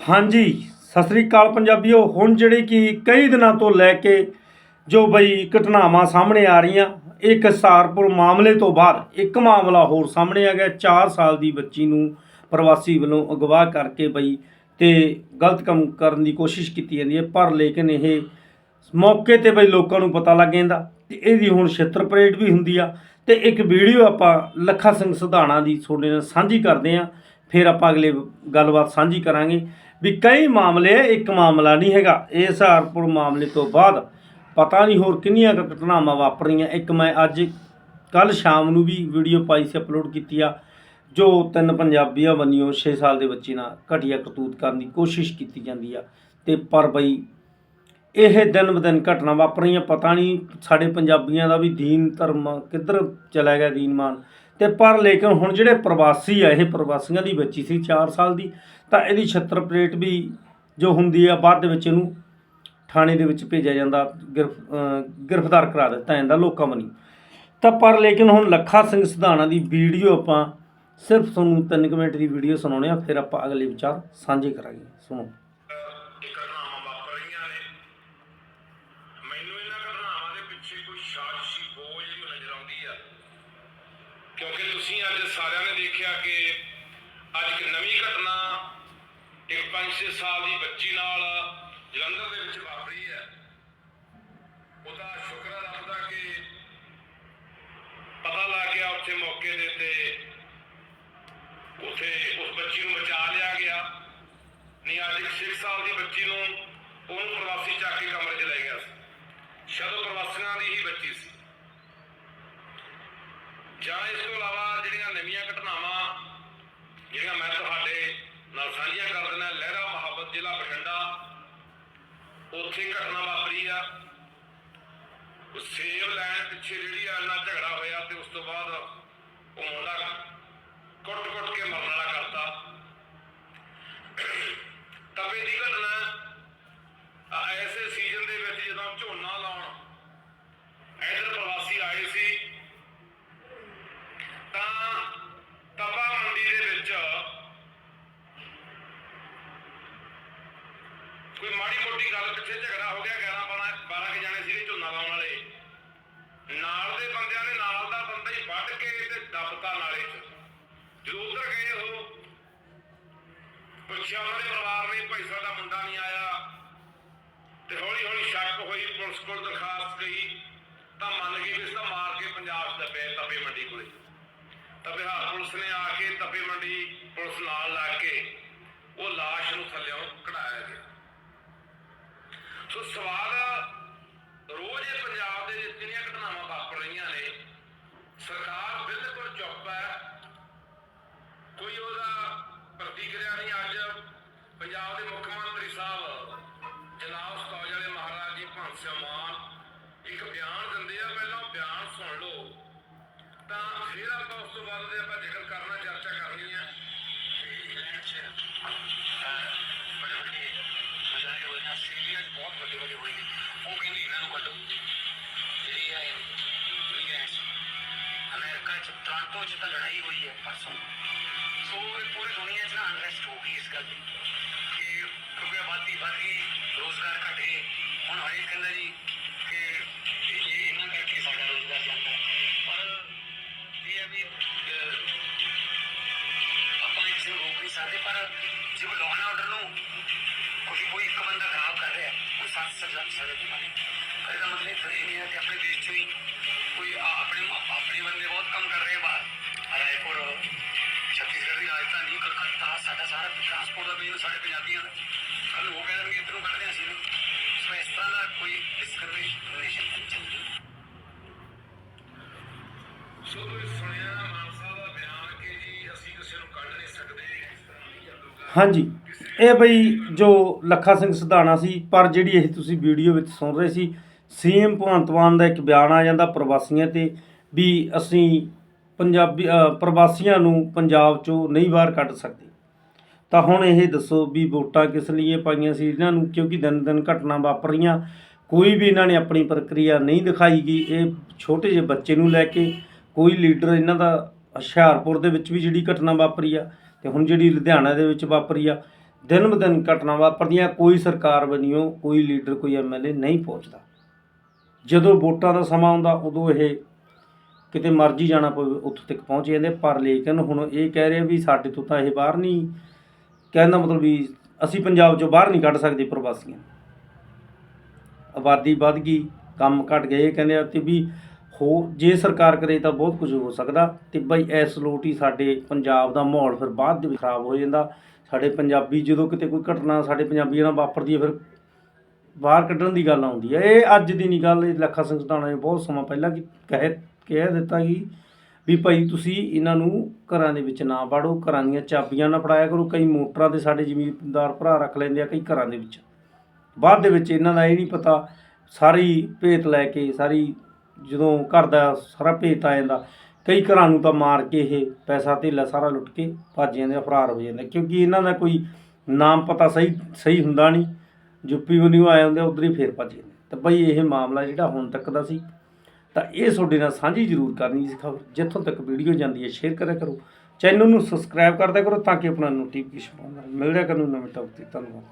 ਹਾਂਜੀ, ਸਤਿ ਸ੍ਰੀ ਅਕਾਲ ਪੰਜਾਬੀਓ। ਹੁਣ ਜਿਹੜੀ ਕਿ ਕਈ ਦਿਨਾਂ ਤੋਂ ਲੈ ਕੇ ਜੋ ਬਈ ਘਟਨਾਵਾਂ ਸਾਹਮਣੇ ਆ ਰਹੀਆਂ ਇੱਕ ਹਸਾਰਪੁਰ ਮਾਮਲੇ ਤੋਂ ਬਾਅਦ ਇੱਕ ਮਾਮਲਾ ਹੋਰ ਸਾਹਮਣੇ ਆ ਗਿਆ। 4 ਸਾਲ ਦੀ ਬੱਚੀ ਨੂੰ ਪ੍ਰਵਾਸੀ ਵੱਲੋਂ ਅਗਵਾ ਕਰਕੇ ਬਈ ਤੇ ਗਲਤ ਕੰਮ ਕਰਨ ਦੀ ਕੋਸ਼ਿਸ਼ ਕੀਤੀ ਜਾਂਦੀ ਹੈ, ਪਰ ਲੇਕਿਨ ਇਹ ਮੌਕੇ ਤੇ ਬਈ ਲੋਕਾਂ ਨੂੰ ਪਤਾ ਲੱਗ ਜਾਂਦਾ ਤੇ ਇਹਦੀ ਹੁਣ ਛਿੱਤਰ ਪਰੇਡ ਵੀ ਹੁੰਦੀ ਆ। ਤੇ ਇੱਕ ਵੀਡੀਓ ਆਪਾਂ ਲੱਖਾ ਸਿੰਘ ਸਿਧਾਣਾ ਦੀ ਤੁਹਾਡੇ ਨਾਲ ਸਾਂਝੀ ਕਰਦੇ ਆ ਫਿਰ ਆਪਾਂ ਅਗਲੇ ਗੱਲਬਾਤ ਸਾਂਝੀ ਕਰਾਂਗੇ ਵੀ ਕਈ ਮਾਮਲੇ, ਇੱਕ ਮਾਮਲਾ ਨਹੀਂ ਹੈਗਾ। ਇਹ ਹਸਾਰਪੁਰ ਮਾਮਲੇ ਤੋਂ ਬਾਅਦ ਪਤਾ ਨਹੀਂ ਹੋਰ ਕਿੰਨੀਆਂ ਘਟਨਾਵਾਂ ਵਾਪਰੀਆਂ। ਇੱਕ ਮੈਂ ਅੱਜ ਕੱਲ ਸ਼ਾਮ ਨੂੰ ਵੀ ਵੀਡੀਓ ਪਾਈ ਸੀ, ਅਪਲੋਡ ਕੀਤੀ ਆ, ਜੋ ਤਿੰਨ ਪੰਜਾਬੀਆਂ ਬੰਨਿਓ 6 ਸਾਲ ਦੇ ਬੱਚੇ ਨਾਲ ਘਟੀਆ ਕਰਤੂਤ ਕਰਨ ਦੀ ਕੋਸ਼ਿਸ਼ ਕੀਤੀ ਜਾਂਦੀ ਆ। ਤੇ ਪਰ ਬਈ, ਇਹ ਦਿਨ ਬਦਨ ਘਟਨਾ ਵਾਪਰੀਆਂ। ਪਤਾ ਨਹੀਂ ਸਾਡੇ ਪੰਜਾਬੀਆਂ ਦਾ ਵੀ ਦੀਨ ਧਰਮ ਕਿੱਧਰ ਚਲਾ ਗਿਆ ਦੀਨਮਾਨ ਤੇ ਪਰ ਲੇਕਿਨ ਹੁਣ ਜਿਹੜੇ ਪ੍ਰਵਾਸੀ ਆ, ਇਹ ਪ੍ਰਵਾਸੀਆਂ ਦੀ ਬੱਚੀ ਸੀ 4 ਸਾਲ ਦੀ, ਤਾਂ ਇਹਦੀ ਛੱਤਰ ਪਲੇਟ ਵੀ ਜੋ ਹੁੰਦੀ ਆ, ਬਾਅਦ ਦੇ ਵਿੱਚ ਇਹਨੂੰ ਥਾਣੇ ਦੇ ਵਿੱਚ ਭੇਜਿਆ ਜਾਂਦਾ, ਗ੍ਰਿਫ- ਗ੍ਰਿਫਤਾਰ ਕਰਾ ਦਿੱਤਾ ਜਾਂਦਾ ਲੋਕਾਂ ਵੱਲੋਂ। ਤਾਂ ਪਰ ਲੇਕਿਨ ਹੁਣ ਲੱਖਾ ਸਿੰਘ ਸਿਧਾਣਾ ਦੀ ਵੀਡੀਓ ਆਪਾਂ ਸਿਰਫ ਤੁਹਾਨੂੰ 3 ਮਿੰਟ ਦੀ ਵੀਡੀਓ ਸੁਣਾਉਣੇ ਆ ਫਿਰ ਆਪਾਂ ਅਗਲੇ ਵਿਚਾਰ ਸਾਂਝੇ ਕਰਾਂਗੇ। ਸੁਣੋ। ਮੈਨੂੰ ਇਹਨਾਂ ਘਟਨਾਵਾਂ ਦੇ ਪਿੱਛੇ ਕੋਈ ਸਾਜ਼ਿਸ਼ੀ ਬੋਝ ਨਜ਼ਰ ਆਉਂਦੀ ਆ। ਕਿਉਂਕਿ ਤੁਸੀਂ ਅੱਜ ਸਾਰਿਆਂ ਨੇ ਦੇਖਿਆ ਕਿ ਅੱਜ ਇੱਕ ਨਵੀਂ ਘਟਨਾ ਇੱਕ 5-6 ਸਾਲ ਦੀ ਬੱਚੀ ਨਾਲ ਜਲੰਧਰ ਦੇ ਵਿੱਚ ਵਾਪਰੀ ਹੈ। ਉਹਦਾ ਸ਼ੁਕਰ ਹੈ ਰੱਬ ਦਾ ਕਿ ਪਤਾ ਲੱਗ ਗਿਆ ਉੱਥੇ ਮੌਕੇ ਦੇ ਤੇ ਉਥੇ ਉਸ ਬੱਚੀ ਨੂੰ ਬਚਾ ਲਿਆ ਗਿਆ। ਨਹੀਂ, ਅੱਜ ਇੱਕ 6 ਸਾਲ ਦੀ ਬੱਚੀ ਨੂੰ ਉਹਨੂੰ ਪ੍ਰਵਾਸੀ ਚੱਕ ਕੇ ਕਮਰੇ 'ਚ ਲੈ ਗਿਆ ਸੀ। ਸ਼ਾਇਦ ਪ੍ਰਵਾਸੀਆਂ ਦੀ ਹੀ ਬੱਚੀ ਸੀ। ਜਾਂ ਇਸ ਤੋਂ ਇਲਾਵਾ ਜਿਹੜੀਆਂ ਨਵੀਆਂ ਘਟਨਾਵਾਂ, ਜਿਹੜੀਆਂ ਮੈਂ ਤੁਹਾਡੇ ਨਾਲ ਸਾਂਝੀਆਂ ਕਰ ਦਿੰਦਾ, ਲਹਿਰਾ ਮੁਹੱਬਤ ਜ਼ਿਲ੍ਹਾ ਬਠਿੰਡਾ, ਉੱਥੇ ਘਟਨਾ ਵਾਪਰੀ ਆ। ਉਹ ਸੇਬ ਲੈਣ ਪਿੱਛੇ ਜਿਹੜੀ ਆ ਇੰਨਾ ਝਗੜਾ ਹੋਇਆ ਤੇ ਉਸ ਤੋਂ ਬਾਅਦ ਉਹ ਮੁੰਡਾ ਕੁੱਟ-ਕੁੱਟ ਕੇ ਮਰਨ ਵਾਲਾ ਕਰਤਾ। ਤਵੇ ਦੀ ਘਟਨਾ ਆ ਐਸੇ ਸੀਜ਼ਨ ਦੇ ਵਿੱਚ ਜਦੋਂ ਝੋਨਾ ਲਾਉਣ ਇਧਰ ਪ੍ਰਵਾਸੀ ਆਏ ਸੀ ਤਾਂ ਤਪਾ ਮੰਡੀ ਦੇ ਵਿੱਚ ਕੋਈ ਮਾੜੀ ਮੋਟੀ ਗੱਲ ਪਿੱਛੇ ਝਗੜਾ ਹੋ ਗਿਆ 11 12 12 ਕੇ ਜਾਣੇ ਸੀਗੇ ਝੋਨਾ ਲਾਉਣ ਵਾਲੇ। ਨਾਲ ਦੇ ਬੰਦਿਆਂ ਨੇ, ਨਾਲ ਦਾ ਬੰਦਾ ਹੀ ਵੱਢ ਕੇ ਤੇ ਦੱਬਤਾ ਨਾਲੇ 'ਚ। ਜਦੋਂ ਉੱਧਰ ਗਏ ਉਹ, ਪੁੱਛਿਆ ਉਹਨਾਂ ਪਰਿਵਾਰ ਨੇ, ਭਾਈ ਸਾਡਾ ਮੁੰਡਾ ਨਹੀਂ ਆਇਆ। ਤੇ ਹੌਲੀ ਹੌਲੀ ਸ਼ੱਕ ਹੋਈ, ਪੁਲਿਸ ਕੋਲ ਦਰਖਾਸਤ ਗਈ। ਤਾਂ ਮੰਨ ਗਏ ਵੀ ਇਸ ਤਾਂ ਮਾਰ ਕੇ ਪੰਜਾਬ 'ਚ ਦੱਬਿਆ ਤਪੇ ਮੰਡੀ ਕੋਲੇ। ਤਾਂ ਬਿਹਾਰ ਪੁਲਿਸ ਨੇ ਆ ਕੇ ਤਪੇ ਮੰਡੀ ਪੁਲਿਸ ਨਾਲ ਲਾ ਕੇ ਉਹ ਲਾਸ਼ ਨੂੰ ਥੱਲਿਓਂ ਕਢਾਇਆ ਗਿਆ। ਸੋ ਸਵਾਲ ਰੋਜ਼ ਇਹ ਪੰਜਾਬ ਦੇ ਵਿੱਚ ਜਿਹੜੀਆਂ ਘਟਨਾਵਾਂ ਵਾਪਰ ਰਹੀਆਂ ਨੇ? ਸਰਕਾਰ ਬਿਲਕੁਲ ਚੁੱਪ ਹੈ। ਕੋਈ ਉਹਦਾ ਪ੍ਰਤੀਕਿਰਿਆ ਨਹੀਂ ਅੱਜ ਪੰਜਾਬ ਦੇ ਮੁੱਖ ਮੰਤਰੀ ਸਾਹਿਬ ਜਨਾਬ ਸਤੌਜ ਵਾਲੇ ਮਹਾਰਾਜ ਜੀ ਭਗਤ ਸਿੰਘ ਮਾਨ ਇੱਕ ਬਿਆਨ ਦਿੰਦੇ ਆ, ਪਹਿਲਾਂ ਬਿਆਨ ਸੁਣ ਲਓ। ਤਾਂ ਫਿਰ ਆਪਾਂ ਉਸ ਤੋਂ ਬਾਅਦ ਦੇ ਆਪਾਂ ਜ਼ਿਕਰ ਕਰਨਾ, ਚਰਚਾ ਕਰਨੀ ਹੈ। ਅਮਰੀਕਾ 'ਚ ਤਾਂ ਲੜਾਈ ਹੋਈ ਹੈ ਪਰਸੋਂ, ਸੋ ਇਹ ਪੂਰੀ ਦੁਨੀਆ 'ਚ ਨਾ ਅਨਰੈਸਟ ਹੋ ਗਈ ਇਸ ਗੱਲ ਦੀ ਕਿ ਕਿਉਂਕਿ ਆਬਾਦੀ ਵੱਧ ਗਈ, ਰੋਜ਼ਗਾਰ ਘਟ ਗਏ, ਹੁਣ ਹਰੇਕ ਕਹਿੰਦਾ ਜੀ ਕਿ ਇਹ ਇਹਨਾਂ ਕਰਕੇ ਸਾਡਾ ਰੋਜ਼ਗਾਰ ਜਾਂਦਾ ਪਰ ਇਹ ਹੈ ਵੀ ਆਪਾਂ ਇਸ ਨੂੰ ਰੋਕ ਨਹੀਂ ਸਕਦੇ, ਪਰ ਜੇ ਕੋਈ ਲਾਅ ਆਰਡਰ ਨੂੰ ਕੋਈ ਕੋਈ ਇੱਕ ਬੰਦਾ ਖਰਾਬ ਕਰ ਰਿਹਾ ਕੋਈ ਸੱਤ ਸਜ਼ਾ ਸਜ਼ਾ ਦਿੰਦਾ ਨਹੀਂ ਇਹਦਾ ਮਤਲਬ ਇਹ ਨਹੀਂ ਹੈ ਕਿ ਆਪਣੇ ਦੇਸ਼ 'ਚ ਹੀ ਕੰਮ ਕਰ ਰਹੇ ਬਾਹਰ। ਰਾਏਪੁਰ ਛੱਤੀਸਗੜ੍ਹ ਦੀ ਰਾਜਧਾਨੀ ਕਲਕੱਤਾ ਸਾਡਾ ਸਾਰਾ ਟਰਾਂਸਪੋਰਟ ਦਾ ਬਿਜ਼ਨਸ ਸਾਡੇ ਪੰਜਾਬੀਆਂ ਦਾ। ਕੱਲ ਉਹ ਕਹਿ ਦੇਣਗੇ ਇੱਧਰੋਂ ਕੱਢਦੇ ਅਸੀਂ ਨੂੰ ਸੋ ਇਸ ਤਰ੍ਹਾਂ ਦਾ ਕੋਈ ਡਿਸਕ੍ਰਿਮੀਨੇਸ਼ਨ ਨਹੀਂ ਚੱਲਦੀ। ਸੋ ਤੁਸੀਂ ਸੁਣਿਆ ਮਾਨਸਾ ਦਾ ਬਿਆਨ ਕਿ ਜੀ ਅਸੀਂ ਕਿਸੇ ਨੂੰ ਕੱਢ ਨਹੀਂ ਸਕਦੇ ਇਸ ਤਰ੍ਹਾਂ ਨਹੀਂ ਚੱਲੂਗਾ। ਹਾਂਜੀ ਇਹ ਬਈ ਜੋ ਲੱਖਾ ਸਿੰਘ ਸਿਧਾਣਾ ਸੀ ਪਰ ਜਿਹੜੀ ਇਹ ਤੁਸੀਂ ਵੀਡੀਓ ਵਿੱਚ ਸੁਣ ਰਹੇ ਸੀ ਸੀਐਮ ਭਗਵੰਤ ਮਾਨ ਦਾ ਇੱਕ ਬਿਆਨ ਆ ਜਾਂਦਾ ਪ੍ਰਵਾਸੀਆਂ ਤੇ ਵੀ ਅਸੀਂ ਪੰਜਾਬੀ ਪ੍ਰਵਾਸੀਆਂ ਨੂੰ ਪੰਜਾਬ ਚੋਂ ਨਹੀਂ ਬਾਹਰ ਕੱਢ ਸਕਦੇ। ਤਾਂ ਹੁਣ ਇਹ ਦੱਸੋ ਵੀ ਵੋਟਾਂ ਕਿਸ ਲਈ ਪਾਈਆਂ ਸੀ ਇਹਨਾਂ ਨੂੰ, ਕਿਉਂਕਿ ਦਿਨ ਦਿਨ ਘਟਨਾ ਵਾਪਰ ਰਹੀਆਂ ਕੋਈ ਵੀ ਇਹਨਾਂ ਨੇ ਆਪਣੀ ਪ੍ਰਕਿਰਿਆ ਨਹੀਂ ਦਿਖਾਈ ਗਈ। ਇਹ ਛੋਟੇ ਜਿਹੇ ਬੱਚੇ ਨੂੰ ਲੈ ਕੇ ਕੋਈ ਲੀਡਰ ਇਹਨਾਂ ਦਾ ਹੁਸ਼ਿਆਰਪੁਰ ਦੇ ਵਿੱਚ ਵੀ ਜਿਹੜੀ ਘਟਨਾ ਵਾਪਰੀ ਆ ਤੇ ਹੁਣ ਜਿਹੜੀ ਲੁਧਿਆਣਾ ਦੇ ਵਿੱਚ ਵਾਪਰੀ ਆ, ਦਿਨ ਬ ਦਿਨ ਘਟਨਾ ਵਾਪਰਦੀਆਂ। ਕੋਈ ਸਰਕਾਰ ਬਣੀਓ ਕੋਈ ਲੀਡਰ, ਕੋਈ ਐਮਐਲਏ ਨਹੀਂ ਪਹੁੰਚਦਾ। ਜਦੋਂ ਵੋਟਾਂ ਦਾ ਸਮਾਂ ਆਉਂਦਾ, ਉਦੋਂ ਇਹ ਕਿਤੇ ਮਰਜ਼ੀ ਜਾਣਾ ਪਵੇ, ਉੱਥੋਂ ਤੱਕ ਪਹੁੰਚ ਜਾਂਦੇ ਪਰ ਲੇਕਿਨ ਹੁਣ ਇਹ ਕਹਿ ਰਹੇ ਵੀ ਸਾਡੇ ਤੋਂ ਤਾਂ ਇਹ ਬਾਹਰ ਨਹੀਂ ਕਹਿੰਦਾ ਮਤਲਬ ਵੀ ਅਸੀਂ ਪੰਜਾਬ ਚੋਂ ਬਾਹਰ ਨਹੀਂ ਕੱਢ ਸਕਦੇ ਪ੍ਰਵਾਸੀਆਂ। ਆਬਾਦੀ ਵੱਧ ਗਈ, ਕੰਮ ਘਟ ਗਏ, ਇਹ ਕਹਿੰਦੇ ਆ ਤੇ ਵੀ ਹੋ, ਜੇ ਸਰਕਾਰ ਕਰੇ ਤਾਂ ਬਹੁਤ ਕੁਝ ਹੋ ਸਕਦਾ। ਤੇ ਬਈ ਇਸ ਲੋਟ ਹੀ ਸਾਡੇ ਪੰਜਾਬ ਦਾ ਮਾਹੌਲ ਫਿਰ ਬਾਅਦ ਦੇ ਵਿੱਚ ਖਰਾਬ ਹੋ ਜਾਂਦਾ। ਸਾਡੇ ਪੰਜਾਬੀ ਜਦੋਂ ਕਿਤੇ ਕੋਈ ਘਟਨਾ ਸਾਡੇ ਪੰਜਾਬੀਆਂ ਨਾਲ ਵਾਪਰਦੀ ਹੈ, ਫਿਰ ਬਾਹਰ ਕੱਢਣ ਦੀ ਗੱਲ ਆਉਂਦੀ ਹੈ। ਇਹ ਅੱਜ ਦੀ ਨਹੀਂ ਗੱਲ ਇਹ ਲੱਖਾ ਸਿੰਘ ਸਧਾਣਾ ਨੇ ਬਹੁਤ ਸਮਾਂ ਪਹਿਲਾਂ ਕਿ ਕਹੇ ਕਹਿ ਦਿੱਤਾ ਕਿ ਵੀ ਭਾਈ ਤੁਸੀਂ ਇਹਨਾਂ ਨੂੰ ਘਰਾਂ ਦੇ ਵਿੱਚ ਨਾ ਬਾੜੋ ਘਰਾਂ ਦੀਆਂ ਚਾਬੀਆਂ ਨਾ ਫੜਾਇਆ ਕਰੋ, ਕਈ ਮੋਟਰਾਂ ਤੇ ਸਾਡੇ ਜ਼ਮੀਨਦਾਰ ਭਰਾ ਰੱਖ ਲੈਂਦੇ ਆ ਕਈ ਘਰਾਂ ਦੇ ਵਿੱਚ। ਬਾਅਦ ਦੇ ਵਿੱਚ ਇਹਨਾਂ ਦਾ ਇਹ ਨਹੀਂ ਪਤਾ, ਸਾਰੀ ਭੇਤ ਲੈ ਕੇ, ਸਾਰੀ ਜਦੋਂ ਘਰ ਦਾ ਸਾਰਾ ਭੇਤ ਆ ਜਾਂਦਾ, ਕਈ ਘਰਾਂ ਨੂੰ ਤਾਂ ਮਾਰ ਕੇ ਇਹ ਪੈਸਾ ਧੇਲਾ ਸਾਰਾ ਲੁੱਟ ਕੇ ਭੱਜ ਜਾਂਦੇ ਆ ਫਰਾਰ ਹੋ ਜਾਂਦੇ ਕਿਉਂਕਿ ਇਹਨਾਂ ਦਾ ਕੋਈ ਨਾਮ ਪਤਾ ਸਹੀ ਸਹੀ ਹੁੰਦਾ ਨਹੀਂ। ਯੂਪੀ ਵੱਲੋਂ ਆਏ ਹੁੰਦੇ ਉਧਰ ਹੀ ਫੇਰ ਭੱਜ ਜਾਂਦੇ ਤਾਂ ਬਈ ਇਹ ਮਾਮਲਾ ਜਿਹੜਾ ਹੁਣ ਤੱਕ ਦਾ ਸੀ ਤਾਂ ਇਹ ਤੁਹਾਡੇ ਨਾਲ ਸਾਂਝੀ ਜ਼ਰੂਰ ਕਰਨੀ ਸੀ ਖਬਰ। ਜਿੱਥੋਂ ਤੱਕ ਵੀਡੀਓ ਜਾਂਦੀ ਹੈ ਸ਼ੇਅਰ ਕਰਿਆ ਕਰੋ। ਚੈਨਲ ਨੂੰ ਸਬਸਕ੍ਰਾਈਬ ਕਰਦਿਆ ਕਰੋ ਤਾਂ ਕਿ ਆਪਣਾ ਨੋਟੀਫਿਕੇਸ਼ਨ ਪਾਉਂਦਾ ਮਿਲਦਿਆ ਕਰੋ ਨਵੇਂ ਟੌਪਿਕ ਤੇ। ਧੰਨਵਾਦ।